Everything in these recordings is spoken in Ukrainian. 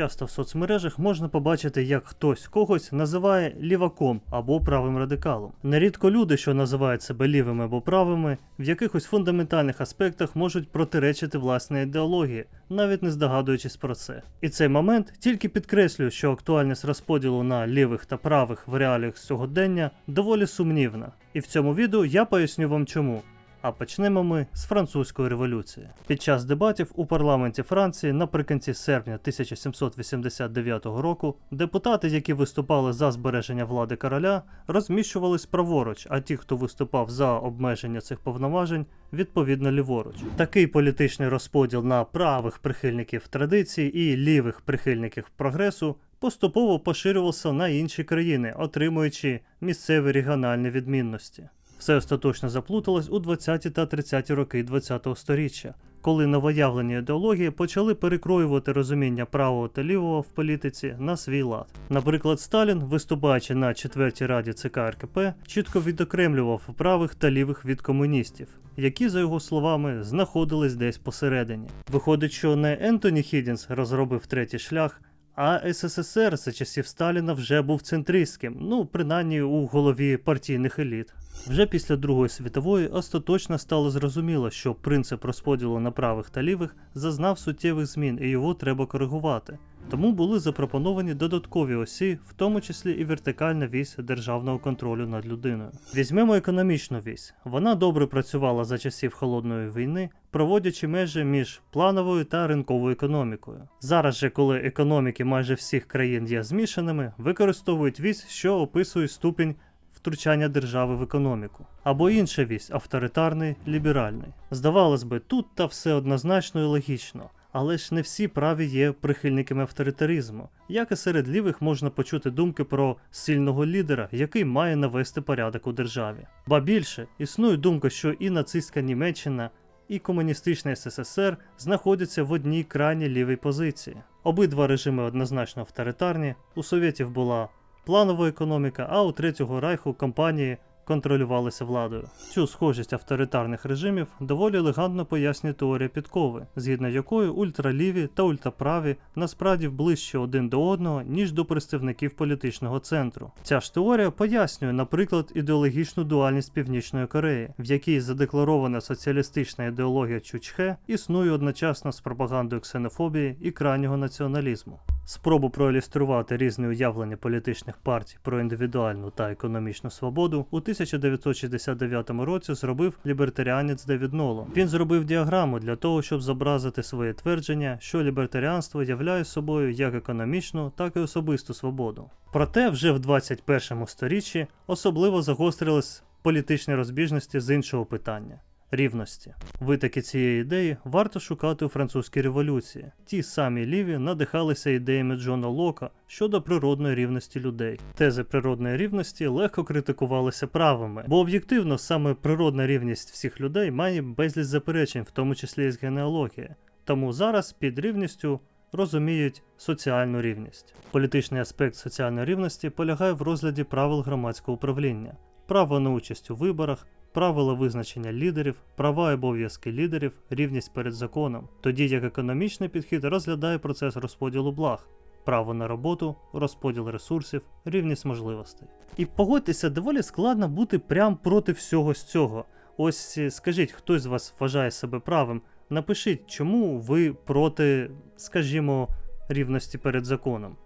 Часто в соцмережах можна побачити, як хтось когось називає ліваком або правим радикалом. Нерідко люди, що називають себе лівими або правими, в якихось фундаментальних аспектах можуть протиречити власній ідеології, навіть не здогадуючись про це. І цей момент тільки підкреслює, що актуальність розподілу на лівих та правих в реаліях сьогодення доволі сумнівна. І в цьому відео я поясню вам чому. А почнемо ми з французької революції. Під час дебатів у парламенті Франції наприкінці серпня 1789 року депутати, які виступали за збереження влади короля, розміщувались праворуч, а ті, хто виступав за обмеження цих повноважень, відповідно ліворуч. Такий політичний розподіл на правих прихильників традиції і лівих прихильників прогресу поступово поширювався на інші країни, отримуючи місцеві регіональні відмінності. Все остаточно заплуталось у 20-ті та 30-ті роки ХХ століття, коли новоявлені ідеології почали перекроювати розуміння правого та лівого в політиці на свій лад. Наприклад, Сталін, виступаючи на четвертій раді ЦК РКП, чітко відокремлював правих та лівих від комуністів, які, за його словами, знаходились десь посередині. Виходить, що не Ентоні Хідінс розробив третій шлях. А СССР за часів Сталіна вже був центристським, ну принаймні у голові партійних еліт. Вже після Другої світової остаточно стало зрозуміло, що принцип розподілу на правих та лівих зазнав суттєвих змін і його треба коригувати. Тому були запропоновані додаткові осі, в тому числі і вертикальна вісь державного контролю над людиною. Візьмемо економічну вісь. Вона добре працювала за часів холодної війни, проводячи межі між плановою та ринковою економікою. Зараз же, коли економіки майже всіх країн є змішаними, використовують вісь, що описує ступінь втручання держави в економіку, або інша вісь авторитарний, ліберальний. Здавалось би, тут та все однозначно і логічно. Але ж не всі праві є прихильниками авторитаризму. Як і серед лівих можна почути думки про сильного лідера, який має навести порядок у державі. Ба більше існує думка, що і нацистська Німеччина, і комуністичний СССР знаходяться в одній крайній лівій позиції. Обидва режими однозначно авторитарні. У совєтів була планова економіка, а у Третього Райху компанії контролювалися владою. Цю схожість авторитарних режимів доволі елегантно пояснює теорія підкови, згідно якої ультраліві та ультраправі насправді ближче один до одного, ніж до представників політичного центру. Ця ж теорія пояснює, наприклад, ідеологічну дуальність Північної Кореї, в якій задекларована соціалістична ідеологія Чучхе існує одночасно з пропагандою ксенофобії і крайнього націоналізму. Спробу проілюструвати різні уявлення політичних партій про індивідуальну та економічну свободу у 1969 році зробив лібертаріанець Девід Нолан. Він зробив діаграму для того, щоб зобразити своє твердження, що лібертаріанство являє собою як економічну, так і особисту свободу. Проте вже в 21 сторіччі особливо загострились політичні розбіжності з іншого питання рівності. Витоки цієї ідеї варто шукати у французькій революції. Ті самі ліві надихалися ідеями Джона Лока щодо природної рівності людей. Тези природної рівності легко критикувалися правими, бо об'єктивно саме природна рівність всіх людей має безліч заперечень, в тому числі і з генеалогії. Тому зараз під рівністю розуміють соціальну рівність. Політичний аспект соціальної рівності полягає в розгляді правил громадського управління, право на участь у виборах, правила визначення лідерів, права і обов'язки лідерів, рівність перед законом, тоді як економічний підхід розглядає процес розподілу благ. Право на роботу, розподіл ресурсів, рівність можливостей. І погодьтеся, доволі складно бути прям проти всього з цього. Ось е, скажіть, хтось з вас вважає себе правим, напишіть, чому ви проти, скажімо, рівності перед законом.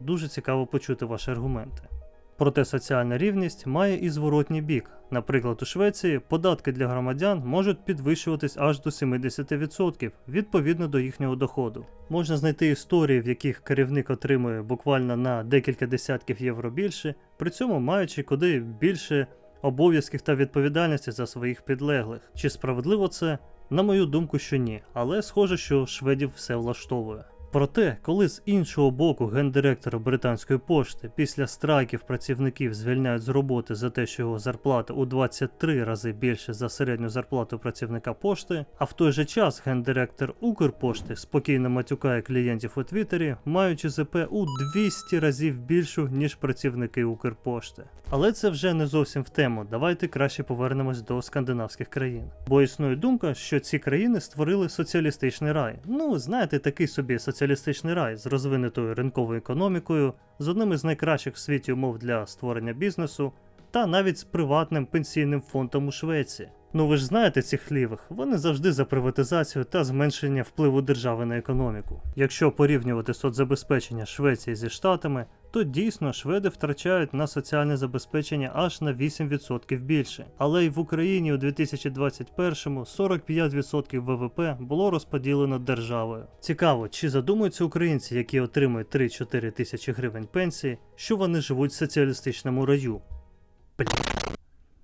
Дуже цікаво почути ваші аргументи. Проте соціальна рівність має і зворотній бік. Наприклад, у Швеції податки для громадян можуть підвищуватись аж до 70% відповідно до їхнього доходу. Можна знайти історії, в яких керівник отримує буквально на декілька десятків євро більше, при цьому маючи куди більше обов'язків та відповідальності за своїх підлеглих. Чи справедливо це? На мою думку, що ні, але схоже, що шведів все влаштовує. Проте, коли з іншого боку гендиректора британської пошти після страйків працівників звільняють з роботи за те, що його зарплата у 23 рази більше за середню зарплату працівника пошти, а в той же час гендиректор Укрпошти спокійно матюкає клієнтів у Твіттері, маючи ЗП у 200 разів більшу, ніж працівники Укрпошти. Але це вже не зовсім в тему. Давайте краще повернемось до скандинавських країн. Бо існує думка, що ці країни створили соціалістичний рай. Ну, знаєте, такий собі соціалістичний соціалістичний рай з розвинутою ринковою економікою, з одним із найкращих в світі умов для створення бізнесу, та навіть з приватним пенсійним фондом у Швеції. Ну ви ж знаєте цих лівих, вони завжди за приватизацію та зменшення впливу держави на економіку. Якщо порівнювати соцзабезпечення Швеції зі Штатами, то дійсно шведи втрачають на соціальне забезпечення аж на 8% більше. Але й в Україні у 2021-му 45% ВВП було розподілено державою. Цікаво, чи задумуються українці, які отримують 3-4 тисячі гривень пенсії, що вони живуть в соціалістичному раю. Бля.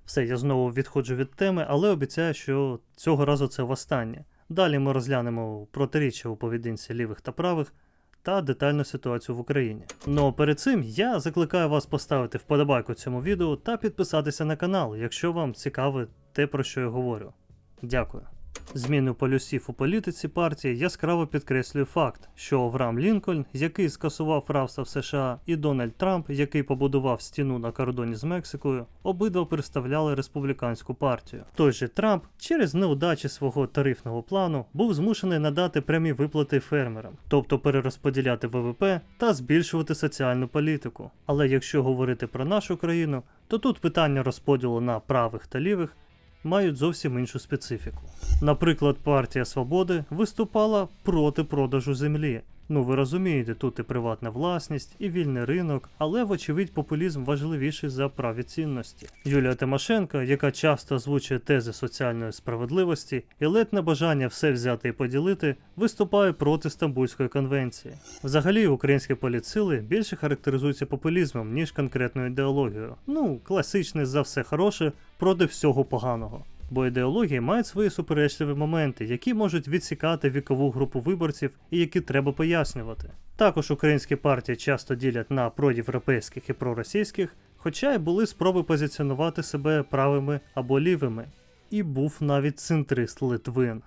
Все, я знову відходжу від теми, але обіцяю, що цього разу це востаннє. Далі ми розглянемо протиріччя у поведінці лівих та правих та детальну ситуацію в Україні. Ну а перед цим я закликаю вас поставити вподобайку цьому відео та підписатися на канал, якщо вам цікаве те, про що я говорю. Дякую. Зміну полюсів у політиці партії яскраво підкреслює факт, що Авраам Лінкольн, який скасував рабство в США, і Дональд Трамп, який побудував стіну на кордоні з Мексикою, обидва представляли республіканську партію. Той же Трамп через неудачі свого тарифного плану був змушений надати прямі виплати фермерам, тобто перерозподіляти ВВП та збільшувати соціальну політику. Але якщо говорити про нашу країну, то тут питання розподілу на правих та лівих мають зовсім іншу специфіку. Наприклад, партія Свободи виступала проти продажу землі. Ну ви розумієте, тут і приватна власність, і вільний ринок, але вочевидь популізм важливіший за праві цінності. Юлія Тимошенко, яка часто озвучує тези соціальної справедливості і ледь на бажання все взяти і поділити, виступає проти Стамбульської конвенції. Взагалі, українські політсили більше характеризуються популізмом, ніж конкретною ідеологією. Ну, класичне за все хороше проти всього поганого. Бо ідеології мають свої суперечливі моменти, які можуть відсікати вікову групу виборців і які треба пояснювати. Також українські партії часто ділять на проєвропейських і проросійських, хоча й були спроби позиціонувати себе правими або лівими. І був навіть центрист Литвин.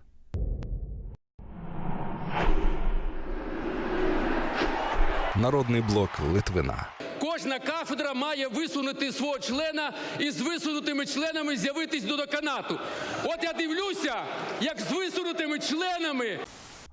Народний блок Литвина. Кожна кафедра має висунути свого члена і з висунутими членами з'явитись до деканату. От я дивлюся, як з висунутими членами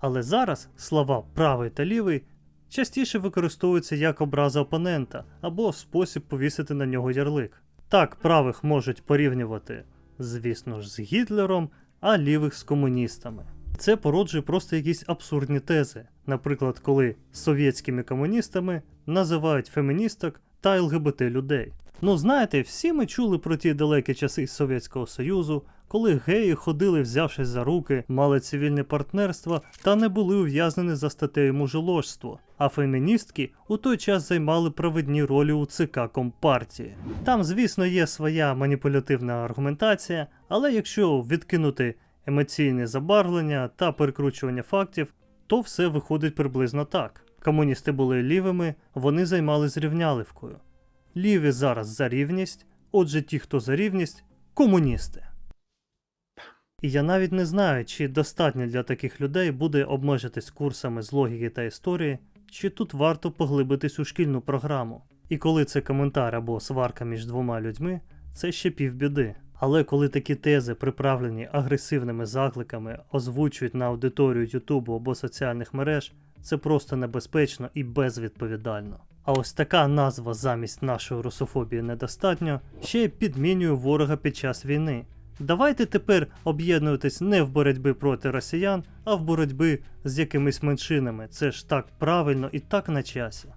Але зараз слова правий та лівий частіше використовуються як образа опонента або спосіб повісити на нього ярлик. Так, правих можуть порівнювати, звісно ж, з Гітлером, а лівих з комуністами. Це породжує просто якісь абсурдні тези. Наприклад, коли совєтськими комуністами називають феміністок та ЛГБТ людей. Ну знаєте, всі ми чули про ті далекі часи з Совєтського Союзу, коли геї ходили, взявшись за руки, мали цивільне партнерство та не були ув'язнені за статтею мужеложство. А феміністки у той час займали провідні ролі у ЦК Компартії. Там, звісно, є своя маніпулятивна аргументація, але якщо відкинути емоційне забарвлення та перекручування фактів, то все виходить приблизно так. Комуністи були лівими, вони займали зрівняливкою. Ліві зараз за рівність, отже, ті, хто за рівність, комуністи. І я навіть не знаю, чи достатньо для таких людей буде обмежитись курсами з логіки та історії, чи тут варто поглибитись у шкільну програму. І коли це коментар або сварка між двома людьми, це ще півбіди. Але коли такі тези, приправлені агресивними закликами, озвучують на аудиторію Ютубу або соціальних мереж, це просто небезпечно і безвідповідально. А ось така назва замість нашої русофобії недостатньо, ще й підмінює ворога під час війни. Давайте тепер об'єднуватись не в боротьбі проти росіян, а в боротьбі з якимись меншинами. Це ж так правильно і так на часі.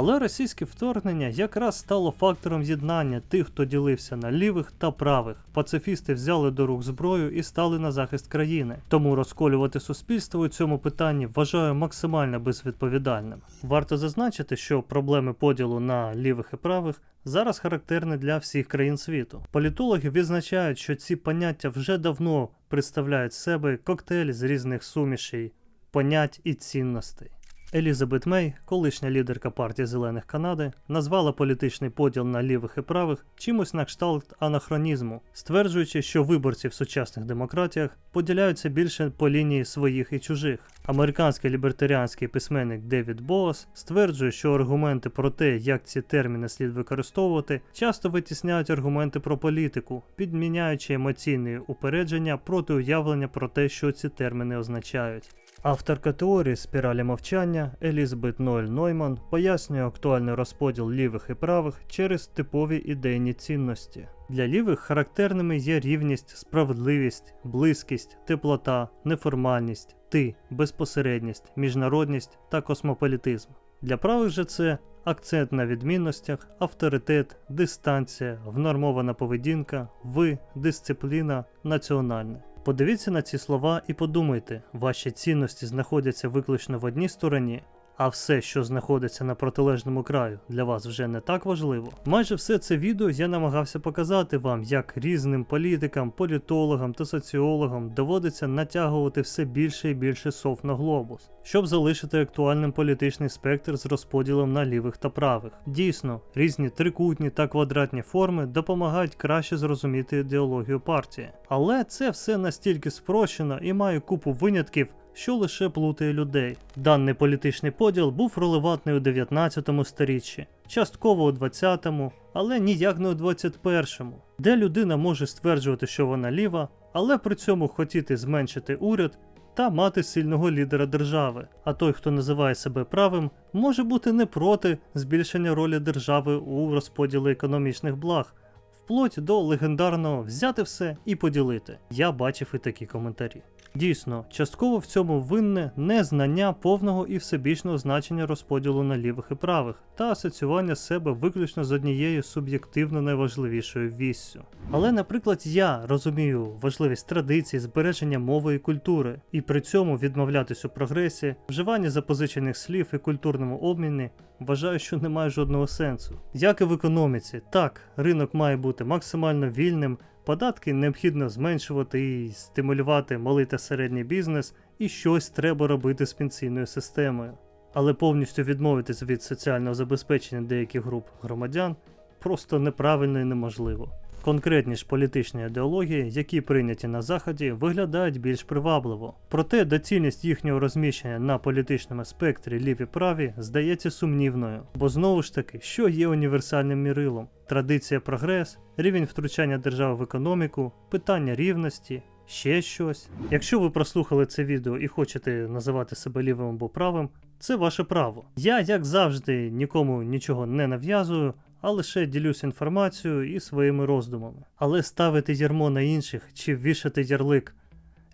Але російське вторгнення якраз стало фактором єднання тих, хто ділився на лівих та правих. Пацифісти взяли до рук зброю і стали на захист країни. Тому розколювати суспільство у цьому питанні вважаю максимально безвідповідальним. Варто зазначити, що проблеми поділу на лівих і правих зараз характерні для всіх країн світу. Політологи відзначають, що ці поняття вже давно представляють себе коктейль з різних сумішей, понять і цінностей. Елізабет Мей, колишня лідерка партії Зелених Канади, назвала політичний поділ на лівих і правих чимось на кшталт анахронізму, стверджуючи, що виборці в сучасних демократіях поділяються більше по лінії своїх і чужих. Американський лібертаріанський письменник Девід Боас стверджує, що аргументи про те, як ці терміни слід використовувати, часто витісняють аргументи про політику, підміняючи емоційні упередження проти уявлення про те, що ці терміни означають. Авторка теорії спіралі мовчання Елізабет Ноель Нойман пояснює актуальний розподіл лівих і правих через типові ідейні цінності. Для лівих характерними є рівність, справедливість, близькість, теплота, неформальність, ти, безпосередність, міжнародність та космополітизм. Для правих же це акцент на відмінностях, авторитет, дистанція, внормована поведінка, ви, дисципліна, національне. Подивіться на ці слова і подумайте, ваші цінності знаходяться виключно в одній стороні, а все, що знаходиться на протилежному краю, для вас вже не так важливо. Майже все це відео я намагався показати вам, як різним політикам, політологам та соціологам доводиться натягувати все більше і більше сов на глобус, щоб залишити актуальним політичний спектр з розподілом на лівих та правих. Дійсно, різні трикутні та квадратні форми допомагають краще зрозуміти ідеологію партії. Але це все настільки спрощено і має купу винятків, що лише плутає людей. Даний політичний поділ був релевантний у 19 сторіччі, частково у 20-му, але ніяк не у 21-му, де людина може стверджувати, що вона ліва, але при цьому хотіти зменшити уряд та мати сильного лідера держави. А той, хто називає себе правим, може бути не проти збільшення ролі держави у розподілі економічних благ. Вплоть до легендарного взяти все і поділити. Я бачив і такі коментарі. Дійсно, частково в цьому винне незнання повного і всебічного значення розподілу на лівих і правих та асоціювання себе виключно з однією суб'єктивно найважливішою віссю. Але, наприклад, я розумію важливість традицій, збереження мови і культури, і при цьому відмовлятись у прогресі, вживанні запозичених слів і культурному обміні вважаю, що не має жодного сенсу. Як і в економіці, так, ринок має бути максимально вільним, податки необхідно зменшувати і стимулювати малий та середній бізнес, і щось треба робити з пенсійною системою. Але повністю відмовитись від соціального забезпечення деяких груп громадян просто неправильно і неможливо. Конкретні ж політичні ідеології, які прийняті на заході, виглядають більш привабливо. Проте доцільність їхнього розміщення на політичному спектрі ліві праві здається сумнівною, бо знову ж таки, що є універсальним мірилом: традиція прогрес, рівень втручання держави в економіку, питання рівності. Ще щось. Якщо ви прослухали це відео і хочете називати себе лівим або правим, це ваше право. Я, як завжди, нікому нічого не нав'язую, а лише ділюсь інформацією і своїми роздумами. Але ставити ярмо на інших чи вішати ярлик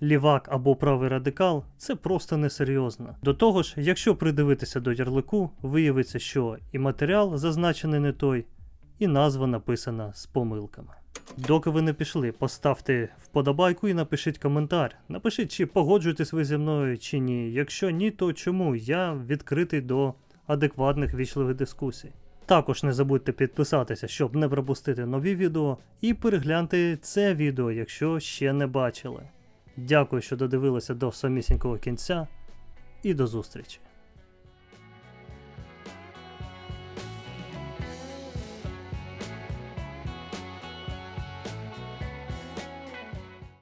лівак або правий радикал це просто несерйозно. До того ж, якщо придивитися до ярлику, виявиться, що і матеріал зазначений не той, і назва написана з помилками. Доки ви не пішли, поставте вподобайку і напишіть коментар. Напишіть, чи погоджуєтесь ви зі мною чи ні. Якщо ні, то чому? Я відкритий до адекватних вічливих дискусій. Також не забудьте підписатися, щоб не пропустити нові відео, і перегляньте це відео, якщо ще не бачили. Дякую, що додивилися до самісінького кінця, і до зустрічі!